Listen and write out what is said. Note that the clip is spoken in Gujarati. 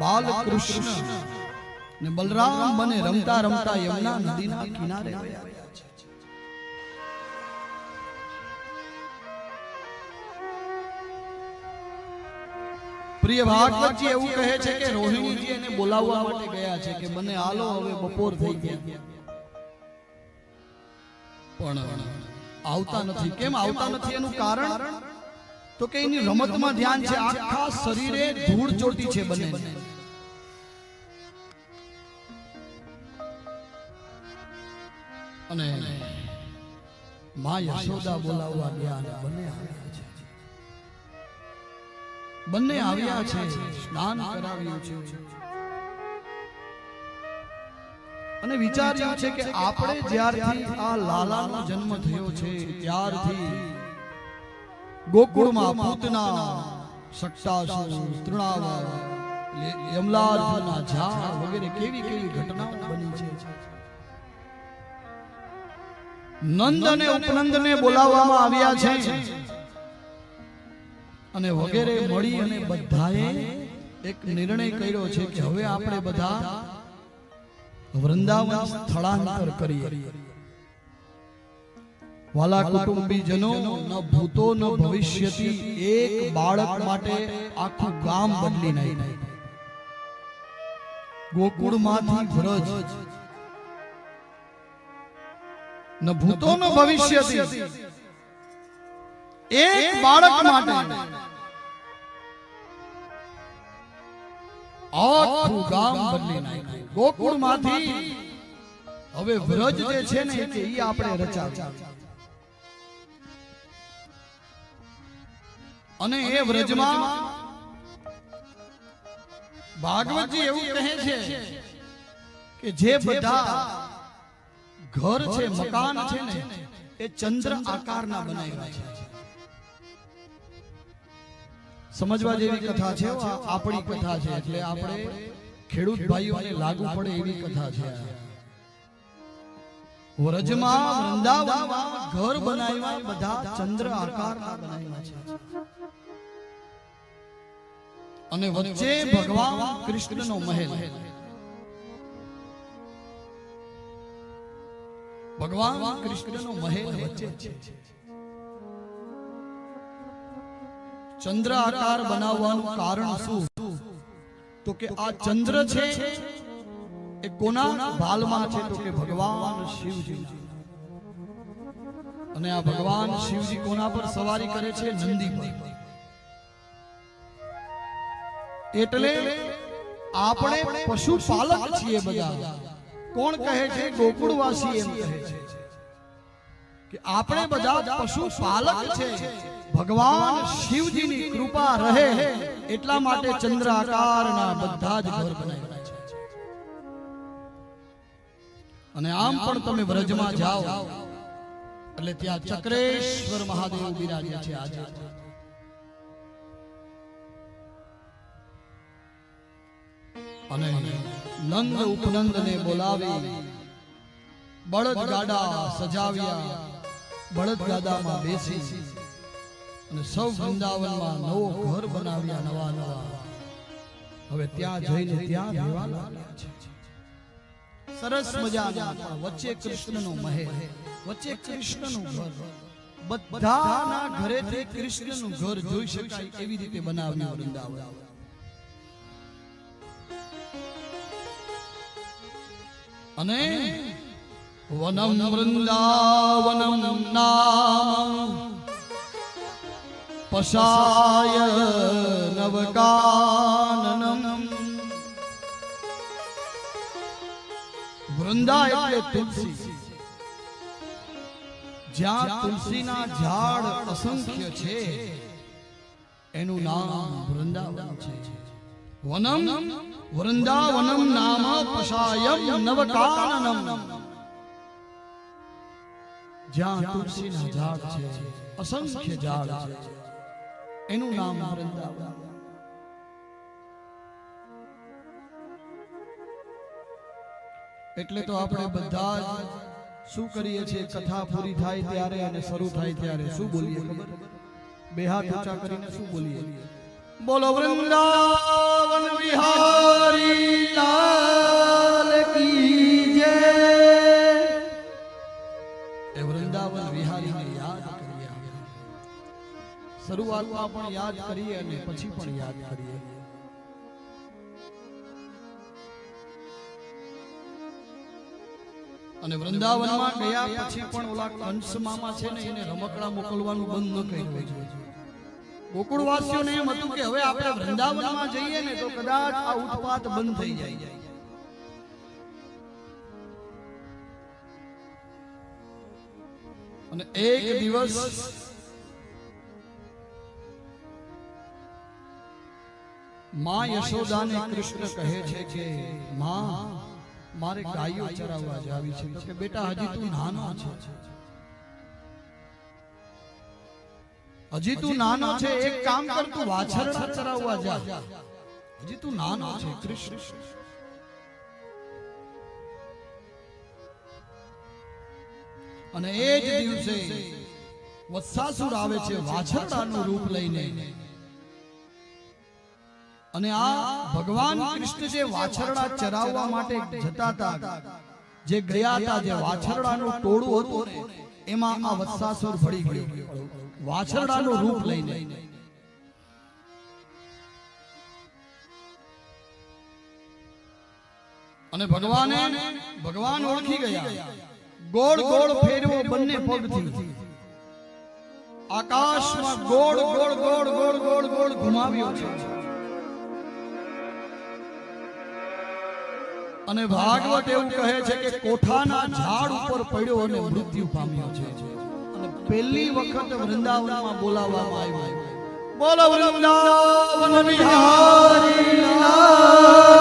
બાલકૃષ્ણ. ને બલરામ બને રમતા રમતા યમુના નદીના કિનારે ગયા. પ્રિય ભાગવતજી એવું કહે છે કે રોહિણીજી એને બોલાવવા માટે ગયા છે કે મને આલો હવે બપોર થઈ ગયા. પણ આવતા નથી. કેમ આવતા નથી? એનું કારણ? તો કે એની રમતમાં ધ્યાન છે, આખા શરીરે ધૂળ ચોટી છે બંને અને મા યશોદા બોલાવવા ગયા અને બંને આવ્યા છે. બંને આવ્યા છે, સ્નાન કરાવ્યું છે. અને વિચાર્યું છે કે આપણે જ્યારથી આ લાલાનો જન્મ થયો છે, ત્યારથી ગોકુળમાં પૂતના સક્ષાસુર તૃણાવા યમલાર્જુના ઝા વગેરે કેવી કેવી ઘટનાઓ બની છે. નંદ અને ઉપનંદને બોલાવવામાં આવ્યા છે. અને વગેરે મળી અને બધાએ એક નિર્ણય કર્યો છે કે હવે આપણે બધા વૃંદાવન સ્થળાંતર કરીએ. વાલા કુટુંબીજનો ન ભૂતો ન ભવિષ્યથી એક બાળક માટે આખું ગામ બદલી નાખ્યું. ગોકુળમાંથી વ્રજ. ન ભૂતો ન ભવિષ્ય એક બાળક માટે. આખું ગામ બદલી નાખ્યું. ગોકુળમાંથી હવે વ્રજ જે છે ને કે ઈ આપણે રચાવ્યા અને એ વ્રજમાં ભાગવતજી એવું કહે છે કે જે બધા ઘર છે મકાન છે ને એ ચંદ્ર આકારના બનાવ્યા છે. સમજવા જેવી કથા છે આપણી કથા છે એટલે આપણે ખેડૂત ભાઈઓને લાગુ પડે એવી કથા છે. વ્રજમાં વૃંદાવનમાં ઘર બનાવ્યા બધા ચંદ્ર આકારના બનાવ્યા છે. અને વચ્ચે ભગવાન કૃષ્ણનો મહેલ. ભગવાન કૃષ્ણનો મહેલ વચ્ચે છે. ચંદ્ર આકાર બનાવવાનું કારણ શું? તો કે આ ચંદ્ર છે એ કોના ભાલમાં છે? તો કે ભગવાન શિવજી. અને આ ભગવાન શિવજી કોના પર સવારી કરે છે? નંદી પર. એટલે આપણે પશુપાલક છીએ બધા. કોણ કહે છે? ગોકુળવાસી એમ કહે છે. કે આપણે બધા પશુપાલક છે. ભગવાન શિવજીની કૃપા રહે. એટલા માટે ચંદ્ર આકારના બધા જ ઘર બનાવ્યા છે. અને આમ પણ તમે વ્રજમાં જાઓ. એટલે ત્યાં ચક્રેશ્વર મહાદેવ બિરાજે છે આજે. અને નંદ ઉપનંદને બોલાવી બળદ ગાડા સજાવ્યા. બળદ ગાડામાં બેસી અને સૌ વૃંદાવનમાં નવો ઘર બનાવ્યા નવા નવા. હવે ત્યાં જઈને ત્યાં રહેવા લાગ્યા છે. સરસ મજાના વચ્ચે કૃષ્ણનો મહેલ, વચ્ચે કૃષ્ણનું ઘર. બધાના ઘરેથી કૃષ્ણનું ઘર જોઈ શકાય એવી રીતે બનાવ્યું વૃંદાવન. અને વનમ વૃંદાવનમ નામ પશાય નવકાનનમ. વૃંદા એટલે તુલસી. જ્યાં તુલસીના ઝાડ અસંખ્ય છે એનું નામ વૃંદાવન છે. વનમ વૃંદાવનમ નામ પશાયમ નવકાનનમ જ્યાં તુલસીના ઝાડ છે અસંખ્ય ઝાડ છે એનું નામ વૃંદાવન એટલે તો આપણે બધા જ શું કરીએ છીએ કથા પૂરી થાય ત્યારે અને શરૂ થાય ત્યારે શું બોલીએ બે હાથ ઊંચા કરીને શું બોલીએ બોલો વૃંદાવન બિહારી લાલ કી એ વૃંદાવન વિહારીને યાદ કરીએ શરૂઆતમાં પણ યાદ કરીએ અને પછી પણ યાદ કરીએ. અને વૃંદાવનમાં ગયા પછી પણ ઓલા કંસ મામા છે ને, એને રમકડા મોકલવાનું બંધ ન કર્યું જોઈએ ગોકુળવાસીઓને એમ હતું કે હવે આપણે વૃંદાવનમાં જઈએ ને તો કદાચ આ ઉત્પાત બંધ થઈ જાય. અને એક દિવસમાં યશોદાને કૃષ્ણ કહે છે કે માં મારે ગાયો ચરાવવા જાવી છે. તો કે બેટા હજી તું નાનો છે. હજી તું નાનો છે એક કામ કર તું વાછરડા ચરાવવા જા. હજી તું નાનો છે કૃષ્ણ અને એ જ દિવસે વત્સાસુર આવે છે વાછરડાનું રૂપ લઈને. અને આ ભગવાન કૃષ્ણ જે વાછરડા ચરાવવા માટે જતા હતા જે ગયા હતા જે વાછરડાનું ટોળું હતું એમાં આ વત્સાસુર ભળી ગયો. વાછરડાનું રૂપ લઈને અને ભગવાને ભગવાન ઓળખી ગયા ગોળ ગોળ ફેરવો બંને પગથી આકાશમાં ગોળ ગોળ ગોળ ગોળ ગોળ ગોળ ઘુમાવ્યો છે અને ભાગવત એવું કહે છે કે કોઠાના ઝાડ ઉપર પડ્યો અને મૃત્યુ પામ્યો છે પહેલી વખત વૃંદાવનમાં બોલાવવામાં આવ્યું. બોલો વૃંદાવન બિહારી લાલ